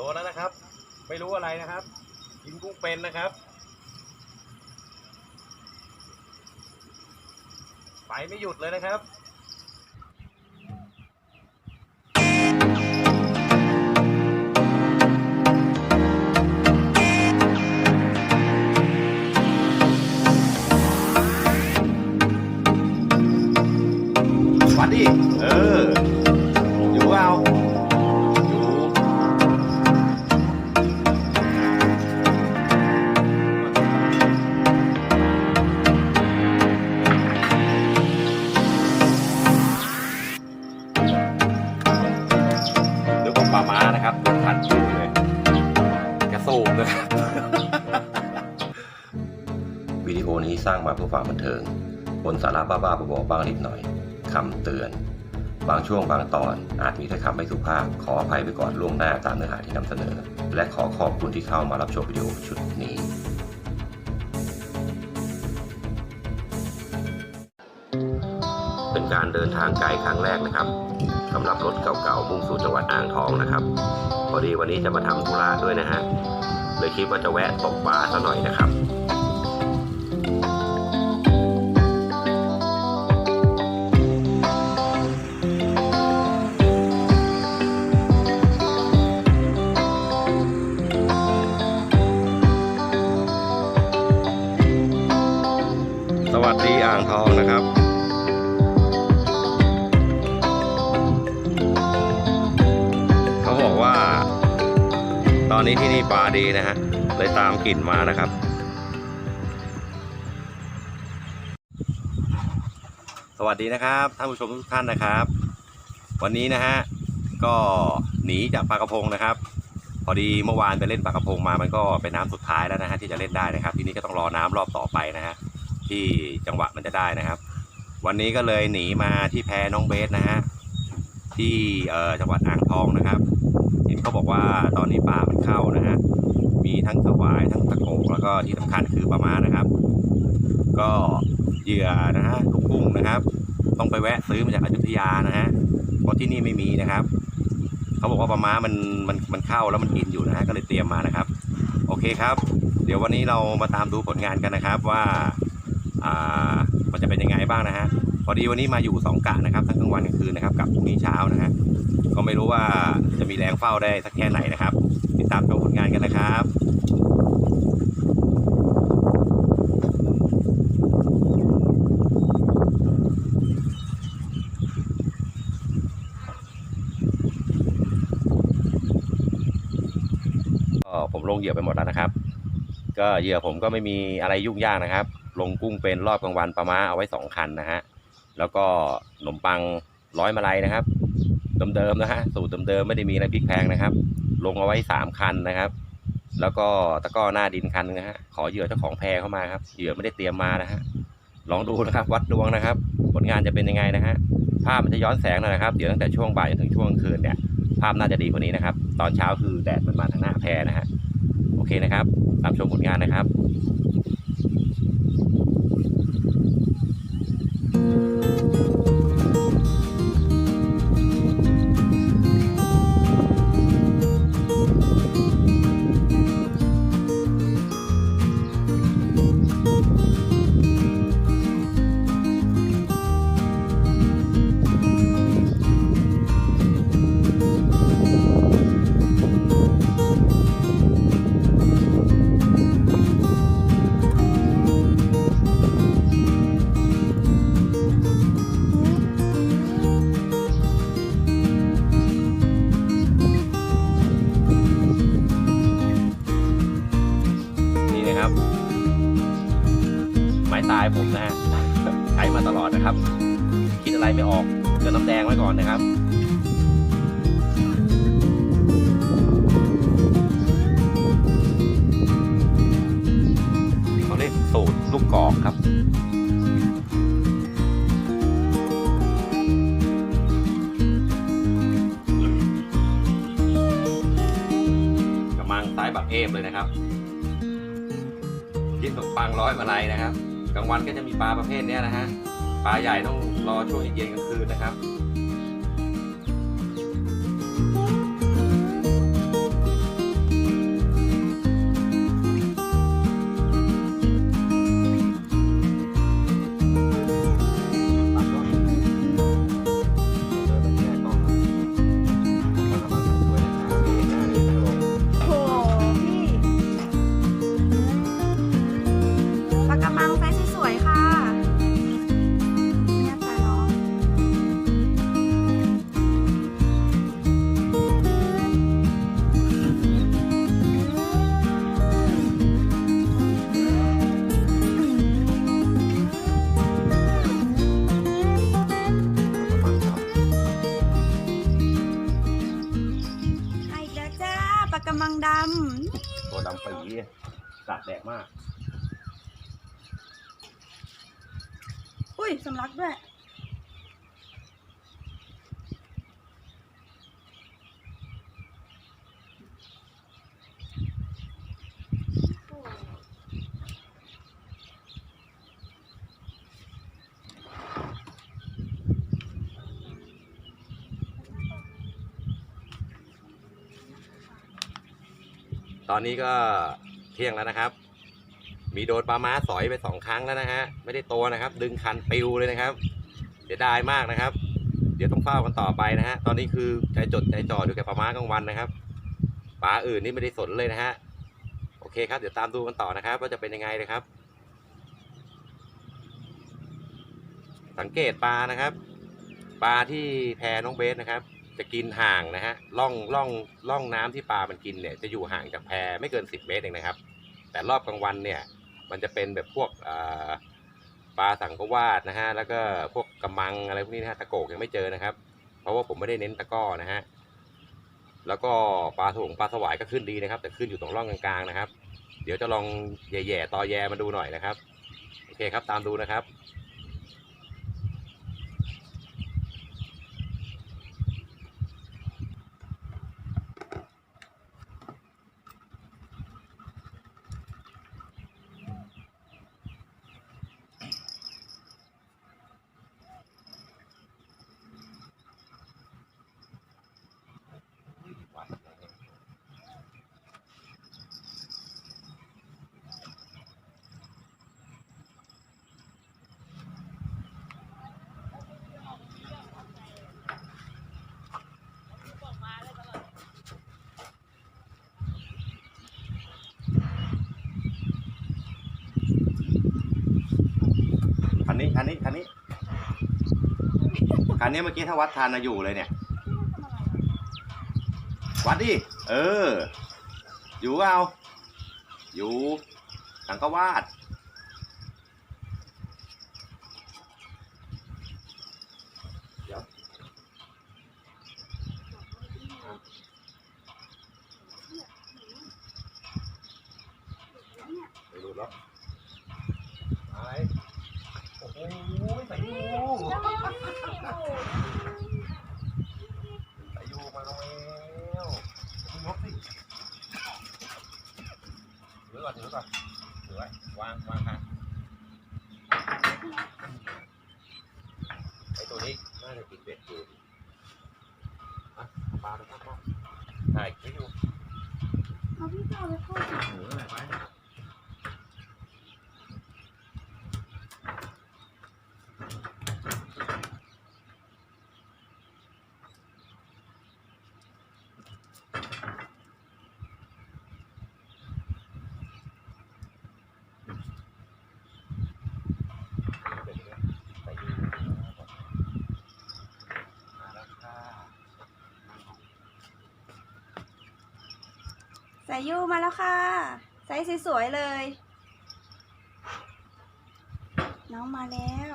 ดนแล้วนะครับ ไม่รู้อะไรนะครับ กินกุ้งเป็นนะครับ ไปไม่หยุดเลยนะครับ ร้างมาเพื่อความบันเทิงบนสาระบ้าๆบอๆบ้างนิดหน่อยคำเตือน บางช่วงบางตอนอาจมีถ้อยคำไม่สุภาพ ขออภัยไปก่อนล่วงหน้าตามเนื้อหาที่นำเสนอ และขอขอบคุณที่เข้ามารับชมวิดีโอชุดนี้ เป็นการเดินทางไกลครั้งแรกนะครับสำหรับรถเก่าๆมุ่งสู่จังหวัดอ่างทองนะครับ พอดีวันนี้จะมาทำธุระด้วยนะฮะเลยคิดว่าจะแวะตกปลาซะหน่อยนะครับ อ่างทองนะครับเขาบอกว่า ตอนนี้ที่นี่ปลาดีนะฮะเลยตามกลิ่นมานะครับ สวัสดีนะครับท่านผู้ชมทุกท่านนะครับ วันนี้นะฮะก็หนีจากปลากระพงนะครับพอดีเมื่อวานไปเล่นปลากระพงมา มันก็เป็นน้ำสุดท้ายแล้วนะฮะที่จะเล่นได้นะครับ ทีนี้ก็ต้องรอน้ำรอบต่อไปนะฮะ ที่จังหวะมันจะได้นะครับ วันนี้ก็เลยหนีมาที่แพน้องเบสนะฮะที่จังหวัดอ่างทองนะครับ เห็นเขาบอกว่าตอนนี้ปลามันเข้านะฮะมีทั้งสวายทั้งตะโกกแล้วก็ที่สำคัญคือปลาม้านะครับ ก็เหยื่อนะฮะลูกกุ้งนะครับ ต้องไปแวะซื้อมาจากอยุธยานะฮะเพราะที่นี่ไม่มีนะครับเขาบอกว่าปลาม้ามันมันมันเข้าแล้วมันกินอยู่นะฮะก็เลยเตรียมมานะครับ โอเคครับ เดี๋ยววันนี้เรามาตามดูผลงานกันนะครับว่า มันจะเป็นยังไงบ้างนะฮะพอดีวันนี้มาอยู่สองกะนะครับทั้งกลางวันกลางคืนนะครับกับพรุ่งนี้เช้านะฮะก็ไม่รู้ว่าจะมีแรงเฝ้าได้สักแค่ไหนนะครับ ติดตามชมผลงานกันนะครับก็ผมลงเหยื่อไปหมดแล้วนะครับ ก็เหยื่อผมก็ไม่มีอะไรยุ่งยากนะครับ ลงกุ้งเป็นรอบกลางวันปลาม้าเอาไว้สองคันนะฮะ แล้วก็ขนมปังร้อยมาลัยนะครับ เดิมๆนะฮะ สูตรเดิมๆไม่ได้มีอะไรพลิกแพงนะครับ ลงเอาไว้สามคันนะครับ แล้วก็ตะก้อหน้าดินคันนะฮะ ขอเหยื่อเจ้าของแพเข้ามาครับ เหยื่อไม่ได้เตรียมมานะฮะ ลองดูนะครับ วัดดวงนะครับ ผลงานจะเป็นยังไงนะฮะ ภาพมันจะย้อนแสงนะครับ เดี๋ยวตั้งแต่ช่วงบ่ายจนถึงช่วงกลางคืนเนี่ย ภาพน่าจะดีกว่านี้นะครับ ตอนเช้าคือแดดมันมาทางหน้าแพนะฮะ โอเคนะครับ ตามชมผลงานนะครับ มาตลอดนะครับ คิดอะไรไม่ออกเจอน้ำแดงไว้ก่อนนะครับเขาเรียกสูตรลูกกอกครับกำลังสายบักเอฟเลยนะครับกินขนมปังร้อยมาลัยนะครับ กลางวันก็จะมีปลาประเภทนี้นะฮะ ปลาใหญ่ต้องรอช่วงเย็นๆกลางคืนนะครับำปีสะแดกมากำอุ้ยสำลักด้วยตอนนี้ก็เที่ยงแล้วนะครับ มีโดนปลาม้าสอยไปสองครั้งแล้วนะฮะไม่ได้โตนะครับ ดึงคันปิวเลยนะครับเสียดายมากนะครับ เดี๋ยวต้องเฝ้ากันต่อไปนะฮะตอนนี้คือใจจดใจจ่ออยู่กับปลาม้ากลางวันนะครับปลาอื่นนี่ไม่ได้สนเลยนะฮะโอเคครับเดี๋ยวตามดูกันต่อนะครับ ว่าจะเป็นยังไงนะครับ สังเกตปลานะครับปลาที่แพน้องเบสนะครับ จะกินห่างนะฮะล่องล่องล่องน้ำที่ปลามันกินเนี่ยจะอยู่ห่างจากแพไม่เกิน 10 เมตรเองนะครับ แต่รอบกลางวันเนี่ยมันจะเป็นแบบพวกปลาสังกวาดนะฮะแล้วก็พวกกระมังอะไรพวกนี้นะฮะตะโกกยังไม่เจอนะครับ เพราะว่าผมไม่ได้เน้นตะก้อนะฮะแล้วก็ปลาถงปลาสวายก็ขึ้นดีนะครับ แต่ขึ้นอยู่ตรงร่องกลางๆนะครับ เดี๋ยวจะลองแย่ๆตอแยมาดูหน่อยนะครับโอเคครับตามดูนะครับ คันนี้คันนี้คันนี้เมื่อกี้ถ้าวัดทานอยู่เลยเนี่ย วัดดิ เออ อยู่เปล่าอยู่สังกวาดเดี๋ยวไปดูแล้วอะไร โอ้โหใส่ยูใส่ยูมาแล้วมึงยกสิถือก่อนถือก่อนถือไว้วางวางค่ะไอตัวนี้น่าจะกินเบ็ดอยู่อะเอาปลาไปข้างนอกถ่ายคลิปอยู่ เอาพี่เจ้าไปเข้า หมูอะไรไว้ ใส่ยูมาแล้วค่ะ สายยูมาแล้วค่ะไซส์สวยๆเลย น้องมาแล้ว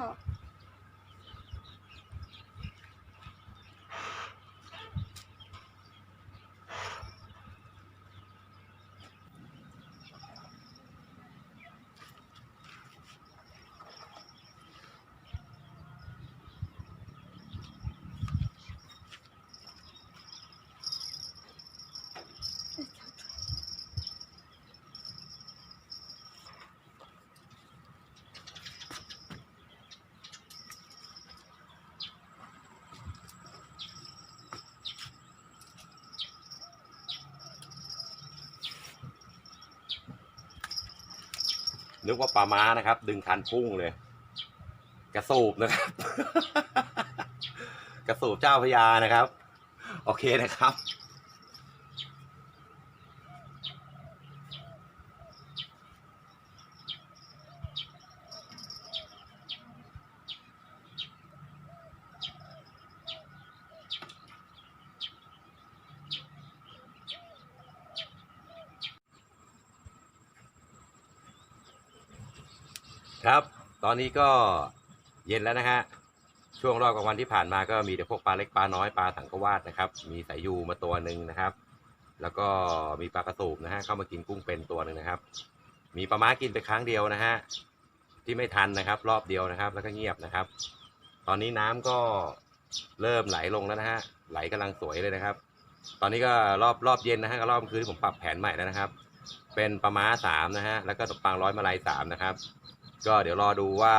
นึกว่าปลาม้านะครับ ดึงคันพุ่งเลย กระสูบนะครับ กระสูบเจ้าพญานะครับ โอเคนะครับ ครับ ตอนนี้ก็เย็นแล้วนะฮะ ช่วงรอบกลางวันที่ผ่านมาก็มีแต่พวกปลาเล็กปลาน้อยปลาสังกวาดนะครับ มีสายยูมาตัวหนึ่งนะครับ แล้วก็มีปลากระสูบนะฮะเข้ามากินกุ้งเป็นตัวหนึ่งนะครับ มีปลาม้ากินไปครั้งเดียวนะฮะที่ไม่ทันนะครับ รอบเดียวนะครับ แล้วก็เงียบนะครับ ตอนนี้น้ำก็เริ่มไหลลงแล้วนะฮะไหลกำลังสวยเลยนะครับ ตอนนี้ก็รอบรอบเย็นนะฮะกับรอบคืนที่ผมปรับแผนใหม่แล้วนะครับ เป็นปลาม้าสามนะฮะแล้วก็ตกปลางร้อยมาลายสามนะครับ ก็เดี๋ยวรอดูว่า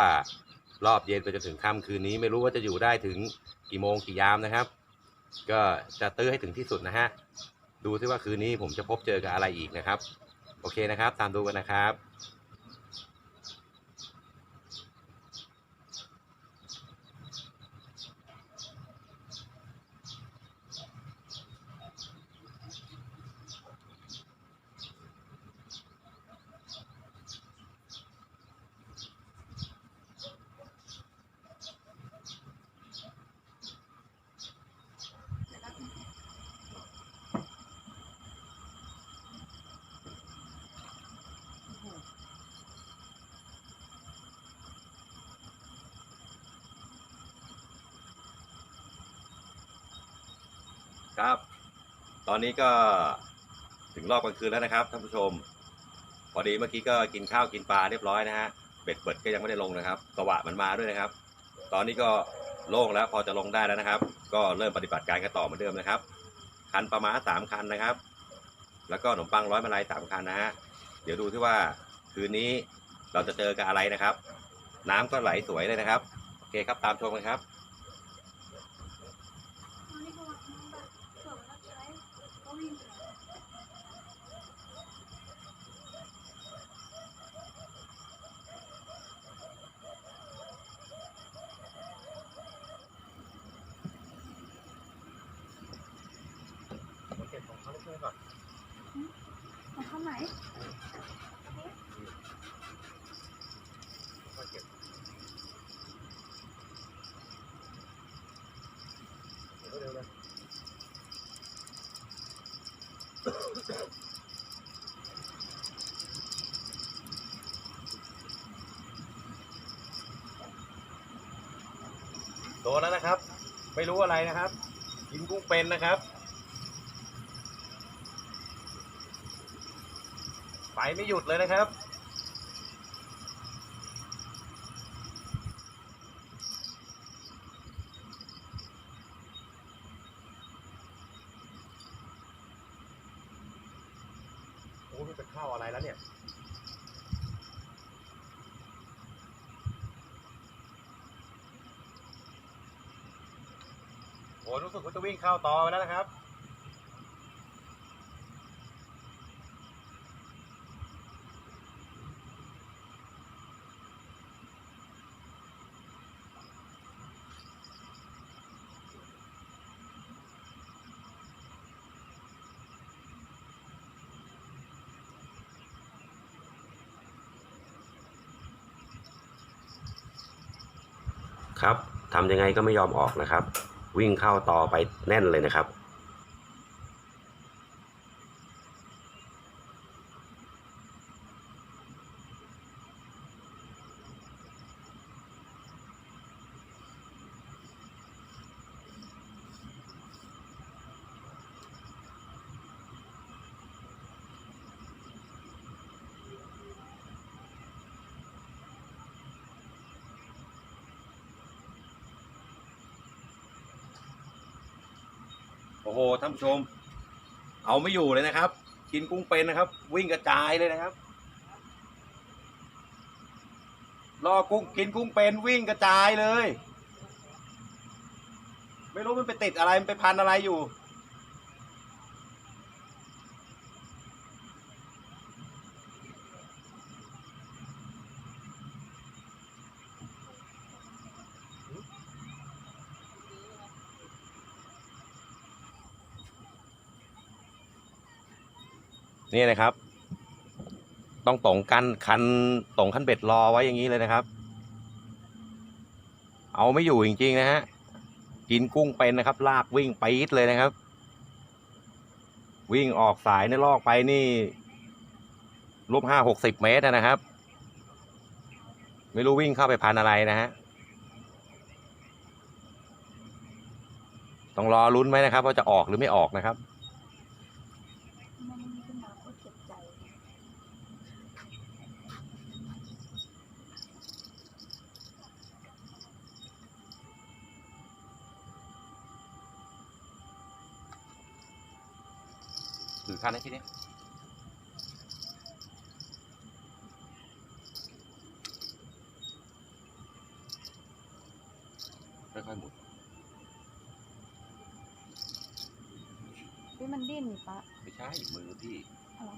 รอบเย็นไปจนถึงค่ำคืนนี้ไม่รู้ว่าจะอยู่ได้ถึงกี่โมงกี่ยามนะครับ ก็จะตื้อให้ถึงที่สุดนะฮะดูซิว่าคืนนี้ผมจะพบเจอกับอะไรอีกนะครับ โอเคนะครับ ตามดูกันนะครับ ครับ ตอนนี้ก็ถึงรอบกลางคืนแล้วนะครับท่านผู้ชม พอดีเมื่อกี้ก็กินข้าวกินปลาเรียบร้อยนะฮะเบ็ดเบิดก็ยังไม่ได้ลงนะครับสวะมันมาด้วยนะครับ ตอนนี้ก็โล่งแล้วพอจะลงได้แล้วนะครับ ก็เริ่มปฏิบัติการกันต่อเหมือนเดิมนะครับ คันปลาม้าสามคันนะครับ แล้วก็ขนมปังร้อยมาลัยสามคันนะฮะเดี๋ยวดูที่ว่าคืนนี้เราจะเจอกับอะไรนะครับ น้ำก็ไหลสวยเลยนะครับ โอเคครับตามชมกันครับ โตแล้วนะครับ ไม่รู้อะไรนะครับ กินกุ้งเป็นนะครับ ไปไม่หยุดเลยนะครับ โอ้มันจะเข้าอะไรแล้วเนี่ย โอ้รู้สึกว่าจะวิ่ง เข้าต่อไปแล้วนะครับ ครับทำยังไงก็ไม่ยอมออกนะครับ วิ่งเข้าต่อไปแน่นเลยนะครับ โอ้โหท่านผู้ชม เอาไม่อยู่เลยนะครับ กินกุ้งเป็นนะครับ วิ่งกระจายเลยนะครับรอกุ้งกินกุ้งเป็นวิ่งกระจายเลย ไม่รู้มันไปติดอะไรมันไปพันอะไรอยู่ นี่นะครับ ต้องตรงกันคันตรงคันเบ็ดรอไว้อย่างนี้เลยนะครับ เอาไม่อยู่จริงๆนะฮะกินกุ้งเป็นนะครับ ลากวิ่งไปี๊ดเลยนะครับ วิ่งออกสายในลอกไปนี่รูปห้าหกสิบเมตรนะครับ ไม่รู้วิ่งเข้าไปพันอะไรนะฮะต้องรอลุ้นไหมนะครับว่าจะออกหรือไม่ออกนะครับ คันให้พี่นี่ยค่อยๆหมุนพี่มันดิ้นนี่ปะไม่ใช่มือพี่อะไร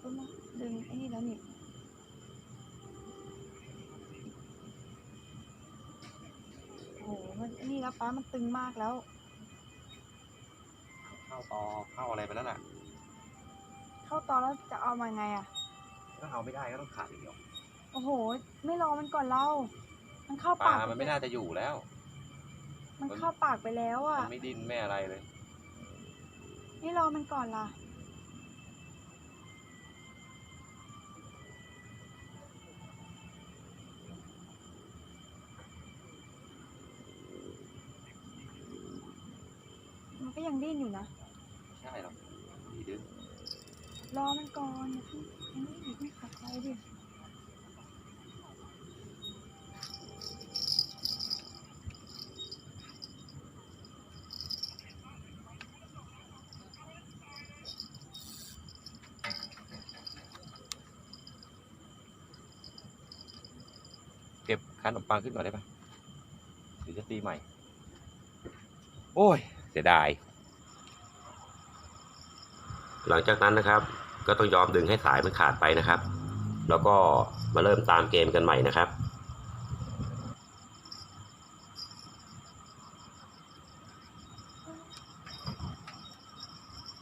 ก็มาดึงไอ้นี่แล้วนี่โอ้โหมั นไอ้นี่แล้วป้ามันตึงมากแล้ว เข้าตอเข้าอะไรไปแล้วล่ะเข้าตอนแล้วจะเอามาไงอะ ก็เอาไม่ได้ก็ต้องขาดอีกเดียวโอ้โห ไม่รอมันก่อนเรามันเข้าปลาปากมันไม่น่าจะอยู่แล้ว มันเข้าปากไปแล้วอะ มันไม่ดิ้นไม่อะไรเลย ไม่รอมันก่อนล่ะ ยังดิ้นอยู่นะไม่ใช่หรอกพี่ดึงรอมันก่อนอย่าเพิ่งอย่าเพิ่งขัดใจดิเก็บคันขนมปังขึ้นก่อนได้ปะหรือจะตีใหม่ โอ้ย เสียดาย หลังจากนั้นนะครับ ก็ต้องยอมดึงให้สายมันขาดไปนะครับ แล้วก็มาเริ่มตามเกมกันใหม่นะครับ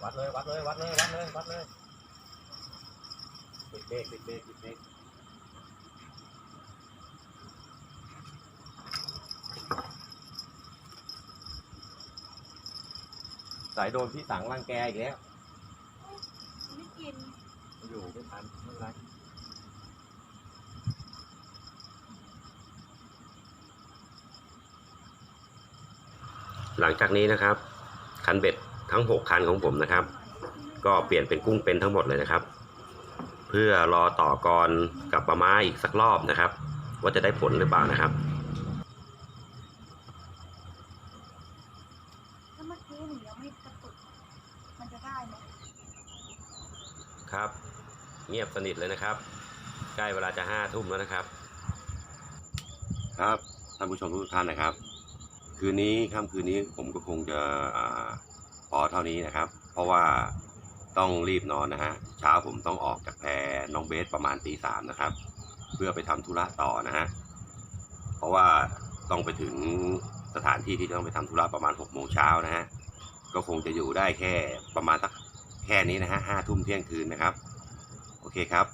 วัดเลยวัดเลยวัดเลยวัดเลยวัดเลยปิดเบรกปิดเบรกปิดเบรกสายโดนพี่สังรังแกอีกแล้ว กิน อยู่ไม่ทันไม่เป็นไรหลังจากนี้นะครับ คันเบ็ดทั้ง 6 คันของผมนะครับ ก็เปลี่ยนเป็นกุ้งเป็นทั้งหมดเลยนะครับ เพื่อรอต่อกรกับปลาม้าอีกสักรอบนะครับ ว่าจะได้ผลหรือเปล่านะครับ ถ้าเมื่อกี้หนูยังไม่กระตุก มันจะได้ไหม ครับ เงียบ สนิทเลยนะครับ ใกล้เวลาจะห้าทุ่มแล้วนะครับ ครับท่านผู้ชมทุกท่านนะครับ คืนนี้ค่ำคืนนี้ผมก็คงจะพอเท่านี้นะครับ เพราะว่าต้องรีบนอนนะฮะเช้าผมต้องออกจากแพรน้องเบสประมาณตีสามนะครับ เพื่อไปทำธุระต่อนะฮะเพราะว่าต้องไปถึงสถานที่ที่ต้องไปทำธุระประมาณหกโมงเช้านะฮะก็คงจะอยู่ได้แค่ประมาณสักแค่นี้นะฮะห้าทุ่มเที่ยงคืนนะครับ โอเคครับ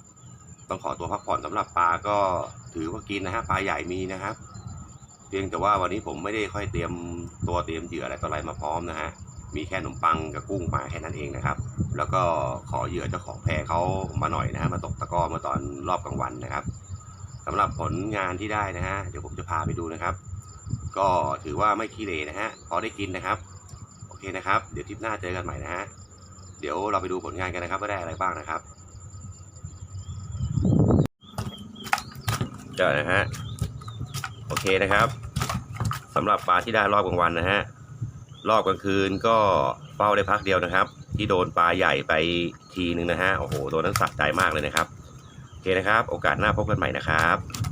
ต้องขอตัวพักผ่อนสำหรับปลาก็ถือว่ากินนะฮะปลาใหญ่มีนะครับ เพียงแต่ว่าวันนี้ผมไม่ได้ค่อยเตรียมตัวเตรียมเหยื่ออะไรต่ออะไรมาพร้อมนะฮะมีแค่ขนมปังกับกุ้งมาแค่นั้นเองนะครับ แล้วก็ขอเหยื่อเจ้าของแพรเขามาหน่อยนะฮะมาตกตะก้อมาตอนรอบกลางวันนะครับสำหรับผลงานที่ได้นะฮะเดี๋ยวผมจะพาไปดูนะครับ ก็ถือว่าไม่ขี้เหร่นะฮะพอได้กินนะครับโอเคนะครับ เดี๋ยวทริปหน้าเจอกันใหม่นะฮะเดี๋ยวเราไปดูผลงานกันนะครับว่าได้อะไรบ้างนะครับ จอนะฮะ โอเคนะครับสำหรับปลาที่ได้รอบกลางวันนะฮะ รอบกลางคืนก็เฝ้าได้พักเดียวนะครับ ที่โดนปลาใหญ่ไปทีนึงนะฮะ โอ้โห โดนนั้นสะใจมากเลยนะครับ โอเคนะครับ โอกาสหน้าพบกันใหม่นะครับ